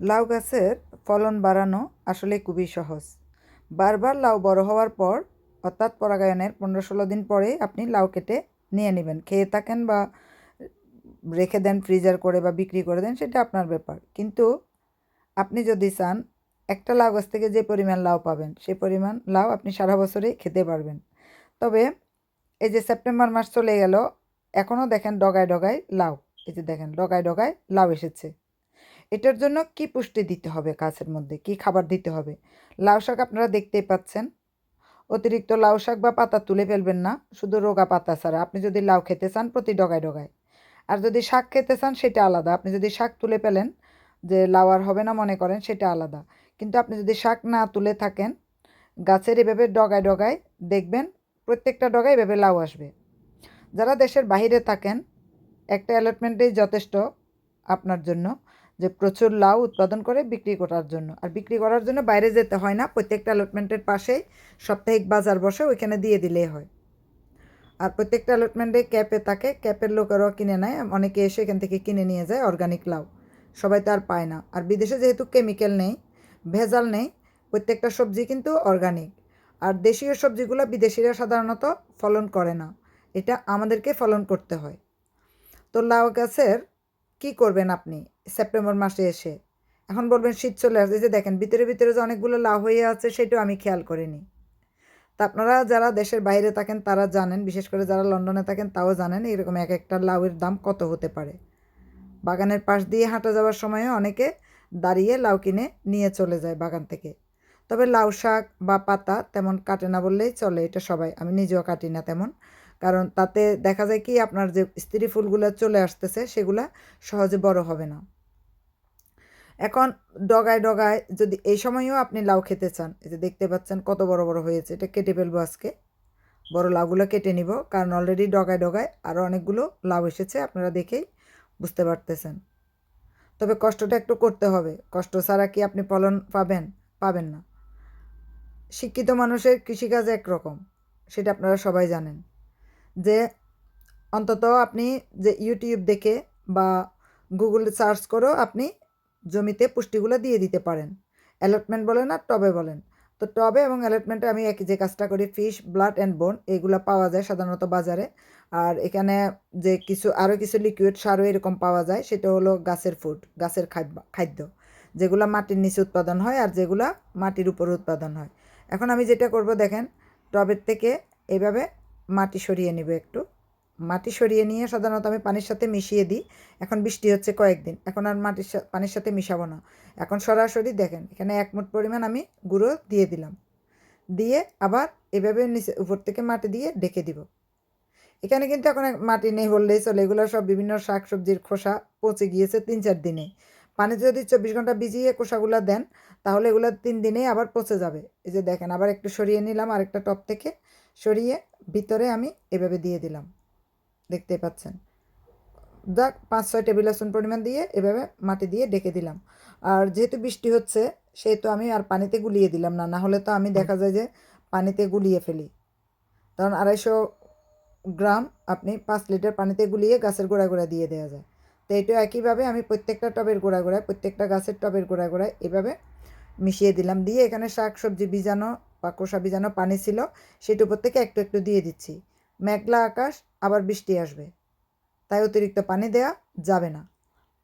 লাউ গাছের ফলন বাড়ানো আসলে খুবই সহজ। বারবার লাউ বড় হওয়ার পর, অর্থাৎ পরাগায়নের পনেরো ষোলো দিন পরে আপনি লাউ কেটে নিয়ে নেবেন। খেয়ে থাকেন বা রেখে দেন, ফ্রিজার করে বা বিক্রি করে দেন, সেটা আপনার ব্যাপার। কিন্তু আপনি যদি চান, একটা লাউ গাছ থেকে যে পরিমাণ লাউ পাবেন সেই পরিমাণ লাউ আপনি সারা বছরই খেতে পারবেন। তবে এই যে সেপ্টেম্বর মাস চলে গেল, এখনও দেখেন ডগায় ডগায় লাউ। এই যে দেখেন, ডগায় ডগায় লাউ এসেছে। এটার জন্য কি পুষ্টি দিতে হবে গাছের মধ্যে? কি খাবার দিতে হবে? লাউ শাক আপনারা দেখতেই পাচ্ছেন। অতিরিক্ত লাউ শাক বা পাতা তুলে ফেলবেন না, শুধু রোগা পাতা ছাড়া। আপনি যদি লাউ খেতে চান, প্রতি ডগায় ডগায়। আর যদি শাক খেতে চান, সেটা আলাদা। আপনি যদি শাক তুলে ফেলেন, যে লাউ আর হবে না মনে করেন, সেটা আলাদা। কিন্তু আপনি যদি শাক না তুলে থাকেন, গাছের এভাবে ডগায় ডগায় দেখবেন, প্রত্যেকটা ডগায় এভাবে লাউ আসবে। যারা দেশের বাইরে থাকেন, একটা অ্যালটমেন্টেই যথেষ্ট আপনার জন্য। যে প্রচুর লাউ উৎপাদন করে বিক্রি করার জন্য। আর বিক্রি করার জন্য বাইরে যেতে হয় না, প্রত্যেকটা অ্যালটমেন্টের পাশেই সাপ্তাহিক বাজার বসে ওইখানে দিয়ে দিলেই হয়। আর প্রত্যেকটা অ্যালটমেন্টে ক্যাপে থাকে, ক্যাপের লোকেরাও কিনে নেয়। অনেকে এসে এখান থেকে কিনে নিয়ে যায় অর্গানিক লাউ। সবাই তো আর পায় না। আর বিদেশে যেহেতু কেমিক্যাল নেই, ভেজাল নেই, প্রত্যেকটা সবজি কিন্তু অর্গানিক আর দেশীয় সবজিগুলো বিদেশিরা সাধারণত ফলন করে না। এটা আমাদেরকে ফলন করতে হয়। তো লাউ গাছের কি করবেন আপনি? সেপ্টেম্বর মাসে এসে। এখন বলবেন শীত চলে আসছে। যে দেখেন, ভিতরে ভিতরে যে অনেকগুলো লাউ হয়ে আছে, সেটাও আমি খেয়াল করিনি। তা আপনারা যারা দেশের বাইরে থাকেন, তারা জানেন, বিশেষ করে যারা লন্ডনে থাকেন, তাও জানেন এরকম এক একটা লাউয়ের দাম কত হতে পারে। বাগানের পাশ দিয়ে হাঁটা যাওয়ার সময়ও অনেকে দাঁড়িয়ে লাউ কিনে নিয়ে চলে যায় বাগান থেকে। তবে লাউ শাক বা পাতা তেমন কাটে না বললেই চলে, এটা সবাই। আমি নিজেও কাটি না তেমন। কারণ তাতে দেখা যায় কি আপনার যে স্ত্রী ফুলগুলো চলে আসতেছে, সেগুলা সহজে বড় হবে না। এখন ডগায় ডগায় যদি এই সময়ও আপনি লাউ খেতে চান, এই যে দেখতে পাচ্ছেন কত বড় বড় হয়েছে, এটা কেটে ফেলব আজকে। বড় লাউগুলো কেটে নিব, কারণ অলরেডি ডগায় ডগায় আরও অনেকগুলো লাউ এসেছে, আপনারা দেখেই বুঝতে পারতেছেন। তবে কষ্টটা একটু করতে হবে, কষ্ট ছাড়া কি আপনি ফলন পাবেন? পাবেন না। শিক্ষিত মানুষের কৃষিকাজ একরকম, সেটা আপনারা সবাই জানেন। যে অন্তত আপনি যে ইউটিউব দেখে বা গুগল সার্চ করেও আপনি জমিতে পুষ্টিগুলো দিয়ে দিতে পারেন। অ্যালটমেন্ট বলেন আর টবে বলেন। তো টবে এবং অ্যালটমেন্টে আমি একই যে কাজটা করি ফিশ ব্লাড অ্যান্ড বোন এগুলো পাওয়া যায় সাধারণত বাজারে। আর এখানে যে কিছু আরও কিছু লিকুইড সারও এরকম পাওয়া যায়, সেটা হলো গাছের ফুড গাছের খাদ্য। যেগুলো মাটির নিচে উৎপাদন হয় আর যেগুলো মাটির উপরে উৎপাদন হয়। এখন আমি যেটা করব দেখেন, টবের থেকে এইভাবে মাটি সরিয়ে নিব একটু। মাটি সরিয়ে নিয়ে সাধারণত আমি পানির সাথে মিশিয়ে দিই। এখন বৃষ্টি হচ্ছে কয়েকদিন। এখন আর মাটির পানির সাথে মিশাবো না। এখন সরাসরি দেখেন, এখানে এক মুঠ পরিমাণ আমি গুঁড়ো দিয়ে দিলাম। দিয়ে আবার এভাবে নিচে, উপর থেকে মাটি দিয়ে ডেকে দিব। এখানে কিন্তু এখন মাটি নেই বললেই চলে। এগুলো সব বিভিন্ন শাক সবজির খোসা পচে গিয়েছে তিন চার দিনে। পানিতে যদি চব্বিশ ঘণ্টা ভিজিয়ে খোসাগুলো দেন, তাহলে এগুলো তিন দিনেই আবার পচে যাবে। এই যে দেখেন, আবার একটু সরিয়ে নিলাম আরেকটা টপ থেকে। সরিয়ে ভিতরে আমি এভাবে দিয়ে দিলাম। দেখতে পাচ্ছেন। যাক, পাঁচ, ছয় টেবিল স্পুন পরিমাণ দিয়ে এভাবে মাটি দিয়ে ডেকে দিলাম। আর যেহেতু বৃষ্টি হচ্ছে, সেহেতু আমি আর পানিতে গুলিয়ে দিলাম না। না হলে তো আমি দেখা যায় যে পানিতে গুলিয়ে ফেলি। কারণ আড়াইশো গ্রাম আপনি পাঁচ লিটার পানিতে গুলিয়ে গাছের গোড়া গোড়া দিয়ে দেওয়া যায়। তো এটা একইভাবে আমি প্রত্যেকটা টবের গোড়া গোড়ায়, প্রত্যেকটা গাছের টবের গোড়া গোড়ায় এভাবে মিশিয়ে দিলাম। দিয়ে এখানে শাক সবজি বীজাণু বা কোষা বীজাণু পানি ছিল, সেটার উপর থেকে একটু একটু দিয়ে দিচ্ছি। মেঘলা আকাশ, আবার বৃষ্টি আসবে। তাই অতিরিক্ত পানি দেওয়া যাবে না।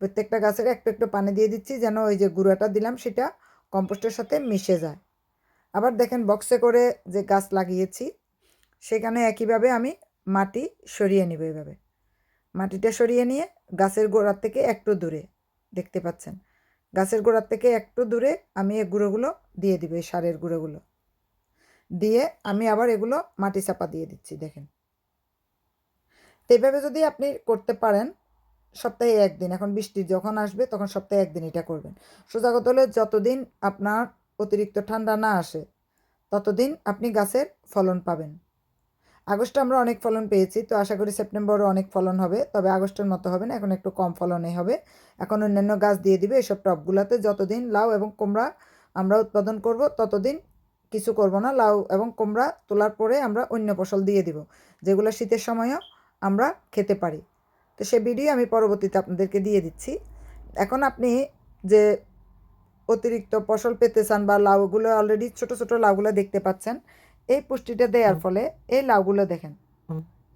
প্রত্যেকটা গাছের একটু একটু পানি দিয়ে দিচ্ছি যেন ওই যে গুঁড়াটা দিলাম, সেটা কম্পোস্টের সাথে মিশে যায়। আবার দেখেন বক্সে করে যে গাছ লাগিয়েছি, সেখানে একইভাবে আমি মাটি সরিয়ে নিব এভাবে। মাটিটা সরিয়ে নিয়ে গাছের গোড়ার থেকে একটু দূরে দেখতে পাচ্ছেন। গাছের গোড়ার থেকে একটু দূরে আমি এই গুঁড়োগুলো দিয়ে দিব, এই সারের গুঁড়োগুলো। দিয়ে আমি আবার এগুলো মাটি চাপা দিয়ে দিচ্ছি, দেখেন। তো এভাবে যদি আপনি করতে পারেন, সপ্তাহে একদিন, এখন বৃষ্টি যখন আসবে তখন সপ্তাহে একদিন এটা করবেন। সোজাগত হলে, যতদিন আপনার অতিরিক্ত ঠান্ডা না আসে, ততদিন আপনি গাছের ফলন পাবেন। আগস্টে আমরা অনেক ফলন পেয়েছি, তো আশা করি সেপ্টেম্বরও অনেক ফলন হবে, তবে আগস্টের মতো হবে না, এখন একটু কম ফলনে হবে। এখন অন্যান্য গাছ দিয়ে দিবে এসব টবগুলোতে যতদিন লাউ এবং কুমড়া আমরা উৎপাদন করব, ততদিন কিছু করব না, লাউ এবং কুমড়া তোলার পরে আমরা অন্য ফসল দিয়ে দিব, যেগুলো শীতের সময়ও আমরা খেতে পারি। তো সে ভিডিও আমি পরবর্তীতে আপনাদেরকে দিয়ে দিচ্ছি। এখন আপনি যে অতিরিক্ত ফসল পেতে চান বা লাউগুলো অলরেডি ছোট ছোট লাউগুলো দেখতে পাচ্ছেন এই পুষ্টিটা দেওয়ার ফলে এই লাউগুলো দেখেন।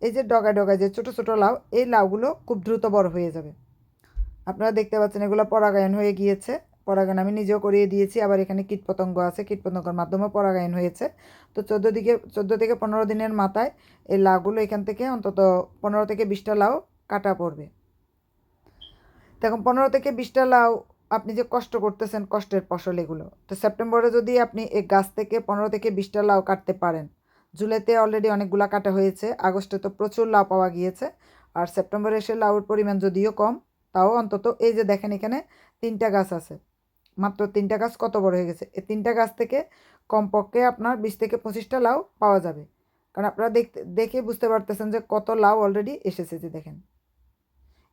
এই যে ডগায় ডগায় যে ছোট ছোট লাউ এই লাউগুলো খুব দ্রুত বড় হয়ে যাবে। আপনারা দেখতে পাচ্ছেন এগুলো পরাগায়ন হয়ে গিয়েছে। পরাগায়ন আমি নিজেও করিয়ে দিয়েছি আবার এখানে কীটপতঙ্গ আছে কীটপতঙ্গের মাধ্যমে পরাগায়ন হয়েছে। তো চোদ্দ দিকে চোদ্দ থেকে পনেরো দিনের মাথায় এই লাউগুলো এখান থেকে অন্তত পনেরো থেকে বিশটা লাউ কাটা পড়বে। তখন পনেরো থেকে বিশটা লাউ আপনি যে কষ্ট করতেছেন, কষ্টের ফসল এগুলো। তো সেপ্টেম্বরে যদি আপনি এই গাছ থেকে পনেরো থেকে বিশটা লাউ কাটতে পারেন, জুলাইতে অলরেডি অনেকগুলা কাটা হয়েছে, আগস্টে তো প্রচুর লাউ পাওয়া গিয়েছে, আর সেপ্টেম্বরে এসে লাউর পরিমাণ যদিও কম, তাও অন্তত এই যে দেখেন এখানে তিনটা গাছ আছে। মাত্র তিনটা গাছ কত বড় হয়ে গেছে? এই তিনটা গাছ থেকে কমপক্ষে আপনার বিশ থেকে পঁচিশটা লাউ পাওয়া যাবে। কারণ আপনারা দেখতে, দেখে বুঝতে পারতেছেন যে কত লাউ অলরেডি এসেছে যে দেখেন।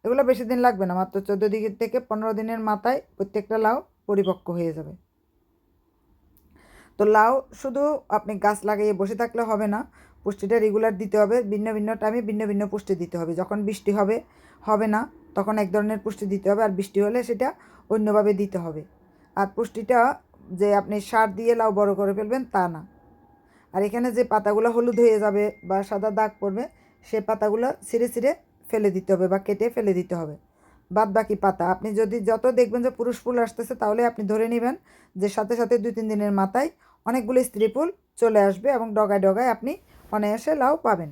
এগুলো বেশি দিন লাগবে না, মাত্র চোদ্দ দিক থেকে পনেরো দিনের মাথায় প্রত্যেকটা লাউ পরিপক্ক হয়ে যাবে। তো লাউ শুধু আপনি গাছ লাগিয়ে বসে থাকলে হবে না, পুষ্টিটা রেগুলার দিতে হবে, ভিন্ন ভিন্ন টাইমে ভিন্ন ভিন্ন পুষ্টি দিতে হবে। যখন বৃষ্টি হবে হবে না, তখন এক ধরনের পুষ্টি দিতে হবে, আর বৃষ্টি হলে সেটা অন্যভাবে দিতে হবে। আর পুষ্টিটা যে আপনি সার দিয়ে লাউ বড় করে ফেলবেন, তা না। আর এখানে যে পাতাগুলো হলুদ হয়ে যাবে বা সাদা দাগ পড়বে, সে পাতাগুলো ছিঁড়ে ছিঁড়ে ফেলে দিতে হবে বা কেটে ফেলে দিতে হবে। বাদ বাকি পাতা, আপনি যদি যত দেখবেন যে পুরুষ ফুল আসতেছে, তাহলে আপনি ধরে নেবেন যে সাথে সাথে দুই তিন দিনের মাথায় অনেকগুলি স্ত্রী ফুল চলে আসবে এবং ডগায় ডগায় আপনি অনায়াসে লাউ পাবেন।